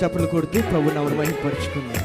చప్పలు కొడుతూ ప్రభు నామను మహిమపరుచుకుందాం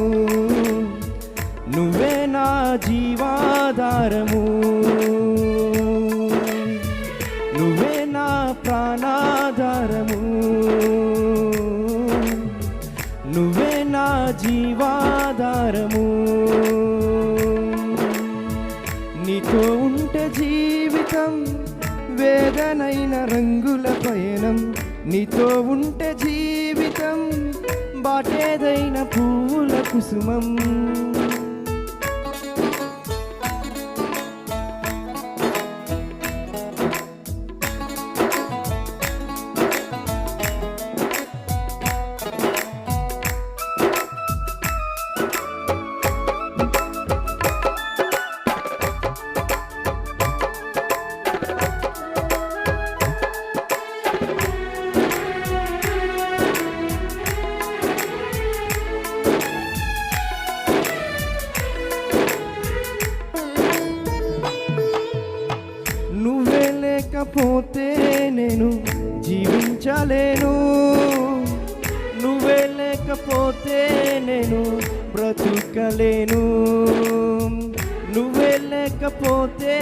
నువ్వే నా జీవాధారము. నువ్వే నా ప్రాణాధారము. నువ్వే నా జీవాధారము. నీతో ఉంటే జీవితం వేదనైన రంగుల పయనం. నీతో ఉంటే జీవితం బాటేదైన పూల కుసుమం. లేను. నువ్వే లేకపోతే నేను బ్రతుకలేను. నువ్వే లేకపోతే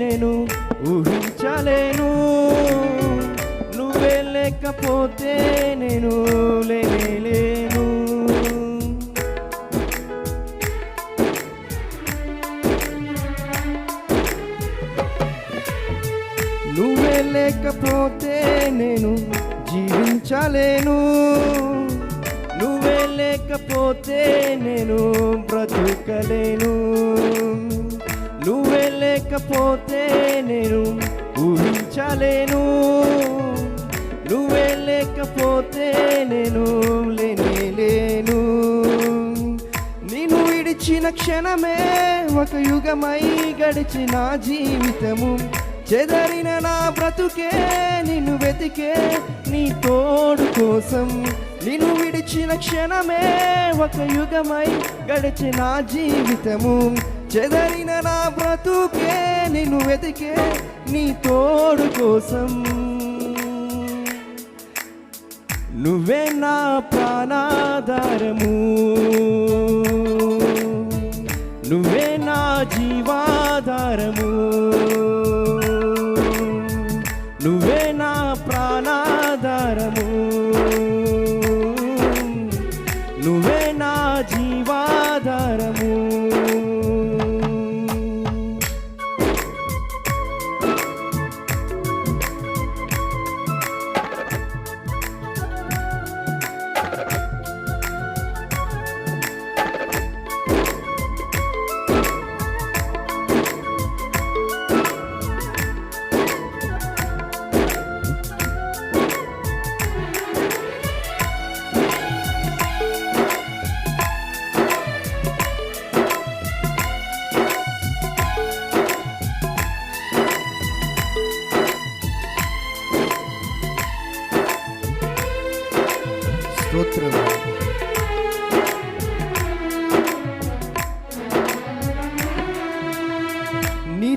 నేను ఊహించలేను. నువ్వే లేకపోతే నేను లేను నువ్వే లేకపోతే నేను జీవించలేను నువ్వే లేకపోతే నేను బ్రతుకలేను. నువ్వే లేకపోతే నేను ఊహించలేను. నువ్వే లేకపోతే నేను లేనేలేను. నిన్ను విడిచిన క్షణమే ఒక యుగమై గడిచిన జీవితము చెదరిన నా బ్రతుకే నిన్ను వెతికే నీ తోడు కోసం. నిన్ను విడిచిన క్షణమే ఒక యుగమై గడిచిన జీవితము. చెదరిన నా బ్రతుకే నిన్ను వెతికే నీ తోడు కోసం. నువ్వే నా ప్రాణాధారము. నువ్వే నా జీవాధారము.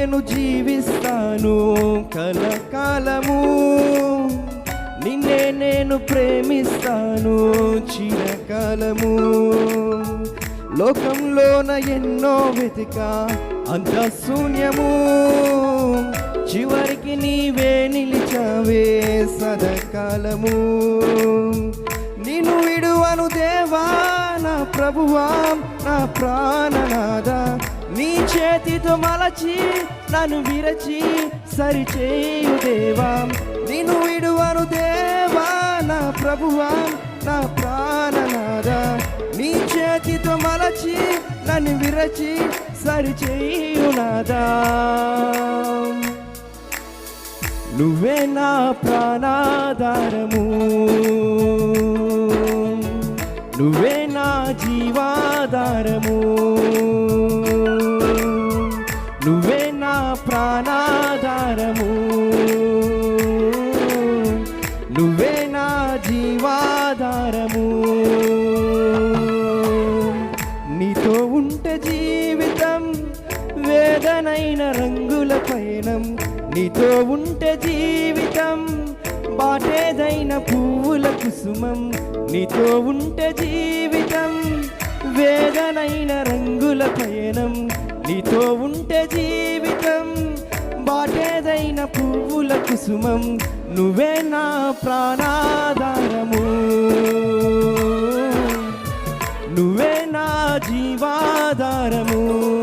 నేను జీవిస్తాను కలకాలము. నిన్నే నేను ప్రేమిస్తాను చిరకాలము. లోకంలోన ఎన్నో వెతిక అంత శూన్యము చివరికి నీవే నిలిచావే సదకాలము. నిన్ను విడువను దేవా నా ప్రభువా నా ప్రాణ చేతితో మలచి నన్ను విరచి సరిచేయు దేవా. నిన్ను విడువను దేవా నా ప్రభువా నా ప్రాణనాద నీ చేతితో మలచి నన్ను విరచి సరిచేయునాదా నువ్వే నా ప్రాణాధారము. నీతో ఉంటే జీవితం బాటేదైన పువ్వుల కుసుమం. నీతో ఉంటే జీవితం వేదనైన రంగుల పయనం. నీతో ఉంటే జీవితం బాటేదైన పువ్వుల కుసుమం. నువ్వే నా ప్రాణాధారము. నువ్వే నా జీవాధారము.